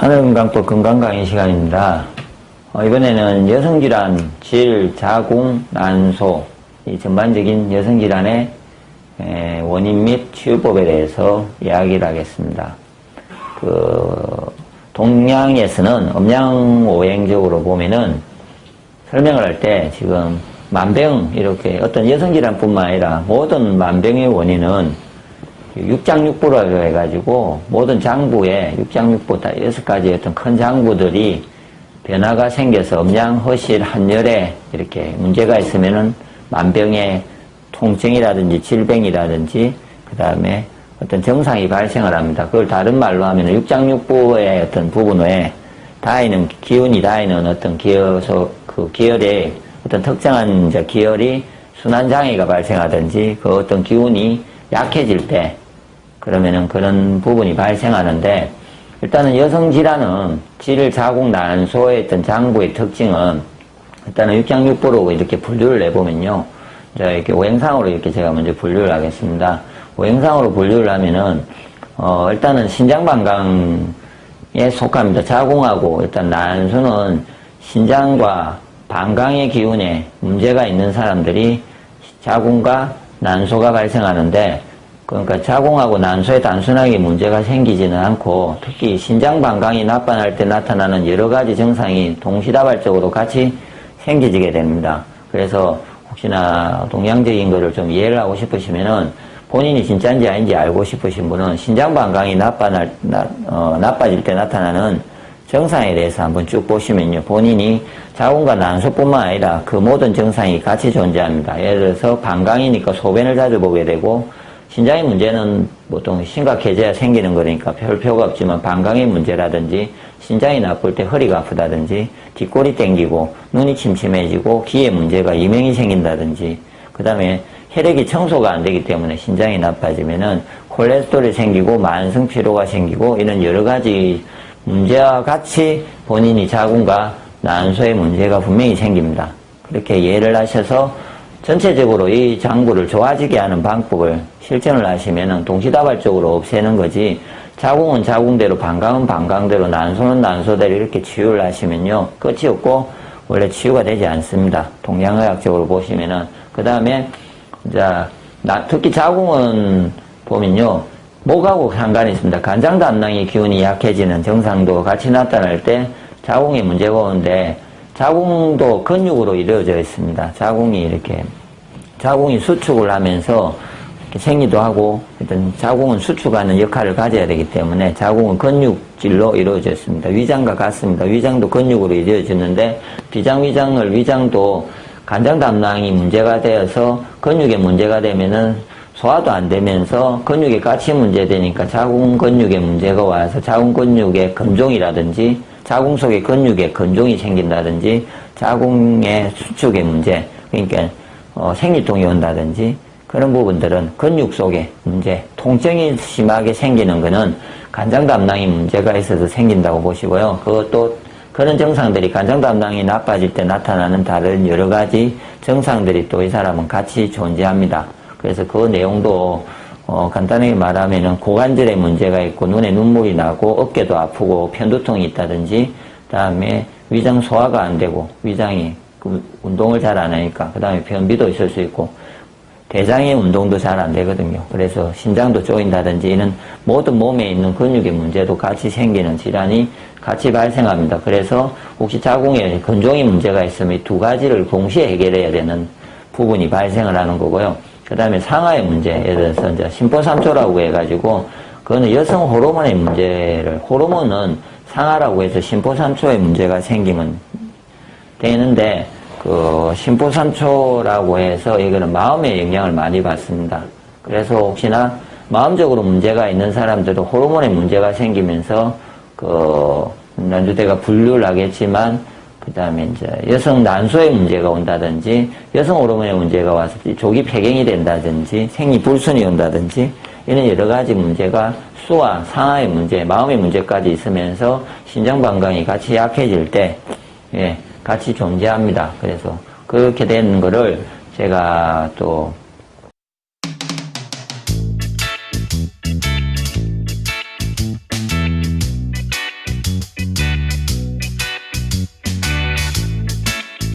하늘건강법 건강 강의 시간입니다. 어, 이번에는 여성질환, 질, 자궁, 난소, 이 전반적인 여성질환의 에, 원인 및 치유법에 대해서 이야기를 하겠습니다. 그, 동양에서는 음양오행적으로 보면은 설명을 할 때 지금 만병, 이렇게 어떤 여성질환뿐만 아니라 모든 만병의 원인은 육장육부라고 해가지고 모든 장부에 육장육부 다 여섯 가지 어떤 큰 장부들이 변화가 생겨서 음양, 허실, 한열에 이렇게 문제가 있으면은 만병의 통증이라든지 질병이라든지 그 다음에 어떤 정상이 발생을 합니다. 그걸 다른 말로 하면 육장육부의 어떤 부분 외에 다이는 기운이 다이는 어떤 기어서 그 기혈의 어떤 특정한 이제 기혈이 순환 장애가 발생하든지 그 어떤 기운이 약해질 때 그러면은 그런 부분이 발생하는데 일단은 여성 질환은 질, 자궁, 난소의 어떤 장부의 특징은 일단은 육장육부로 이렇게 분류를 내보면요. 자, 이렇게 오행상으로 이렇게 제가 먼저 분류를 하겠습니다. 오행상으로 분류를 하면은, 어, 일단은 신장방광에 속합니다. 자궁하고 일단 난소는 신장과 방광의 기운에 문제가 있는 사람들이 자궁과 난소가 발생하는데 그러니까 자궁하고 난소에 단순하게 문제가 생기지는 않고 특히 신장 방광이 나빠날 때 나타나는 여러 가지 증상이 동시다발적으로 같이 생기지게 됩니다. 그래서 혹시나 동양적인 것을 좀 이해를 하고 싶으시면은 본인이 진짜인지 아닌지 알고 싶으신 분은 신장 방광이 나빠 날, 나, 어, 나빠질 때 나타나는 증상에 대해서 한번 쭉 보시면요. 본인이 자궁과 난소뿐만 아니라 그 모든 증상이 같이 존재합니다. 예를 들어서 방광이니까 소변을 자주 보게 되고 신장의 문제는 보통 심각해져야 생기는 거니까 별 표가 없지만 방광의 문제라든지 신장이 나쁠 때 허리가 아프다든지 뒷골이 땡기고 눈이 침침해지고 귀에 문제가 이명이 생긴다든지 그 다음에 혈액이 청소가 안 되기 때문에 신장이 나빠지면은 콜레스테롤이 생기고 만성 피로가 생기고 이런 여러 가지 문제와 같이 본인이 자궁과 난소의 문제가 분명히 생깁니다. 그렇게 이해를 하셔서 전체적으로 이 장부를 좋아지게 하는 방법을 실천을 하시면은 동시다발적으로 없애는 거지 자궁은 자궁대로 방광은 방광대로 난소는 난소대로 이렇게 치유를 하시면요 끝이 없고 원래 치유가 되지 않습니다. 동양의학적으로 보시면은. 그 다음에 자 특히 자궁은 보면요 목하고 상관이 있습니다 간장 담낭의 기운이 약해지는 증상도 같이 나타날 때 자궁에 문제가 오는데 자궁도 근육으로 이루어져 있습니다. 자궁이 이렇게 자궁이 수축을 하면서 생리도 하고 어떤 자궁은 수축하는 역할을 가져야 되기 때문에 자궁은 근육질로 이루어져 있습니다. 위장과 같습니다. 위장도 근육으로 이루어지는데 비장 위장을 위장도 간장 담낭이 문제가 되어서 근육에 문제가 되면은 소화도 안 되면서 근육에 까치 문제 되니까 자궁 근육에 문제가 와서 자궁 근육의 건종이라든지 자궁 속에 근육에 건종이 생긴다든지 자궁의 수축의 문제 그러니까 어, 생리통이 온다든지 그런 부분들은 근육 속에 문제 통증이 심하게 생기는 것은 간장 담낭이 문제가 있어서 생긴다고 보시고요. 그것도 그런 증상들이 간장 담낭이 나빠질 때 나타나는 다른 여러 가지 증상들이 또 이 사람은 같이 존재합니다 그래서 그 내용도 어, 간단하게 말하면은 고관절에 문제가 있고 눈에 눈물이 나고 어깨도 아프고 편두통이 있다든지 다음에 위장 소화가 안 되고 위장이 그 운동을 잘 안 하니까 그 다음에 변비도 있을 수 있고 대장의 운동도 잘 안 되거든요. 그래서 심장도 쪼인다든지 이런 모든 몸에 있는 근육의 문제도 같이 생기는 질환이 같이 발생합니다. 그래서 혹시 자궁에 근종이 문제가 있으면 두 가지를 동시에 해결해야 되는 부분이 발생을 하는 거고요. 그 다음에 상하의 문제, 예를 들어서 이제 심포삼초라고 해가지고, 그거는 여성 호르몬의 문제를, 호르몬은 상하라고 해서 심포삼초의 문제가 생기면 되는데, 그, 심포삼초라고 해서 이거는 마음에 영향을 많이 받습니다. 그래서 혹시나 마음적으로 문제가 있는 사람들은 호르몬의 문제가 생기면서, 그, 난주대가 분류를 하겠지만, 그 다음에 이제 여성 난소의 문제가 온다든지 여성 호르몬의 문제가 와서 조기 폐경이 된다든지 생리 불순이 온다든지 이런 여러 가지 문제가 수와 상하의 문제, 마음의 문제까지 있으면서 신장 방광이 같이 약해질 때 예, 같이 존재합니다. 그래서 그렇게 되는 거를 제가 또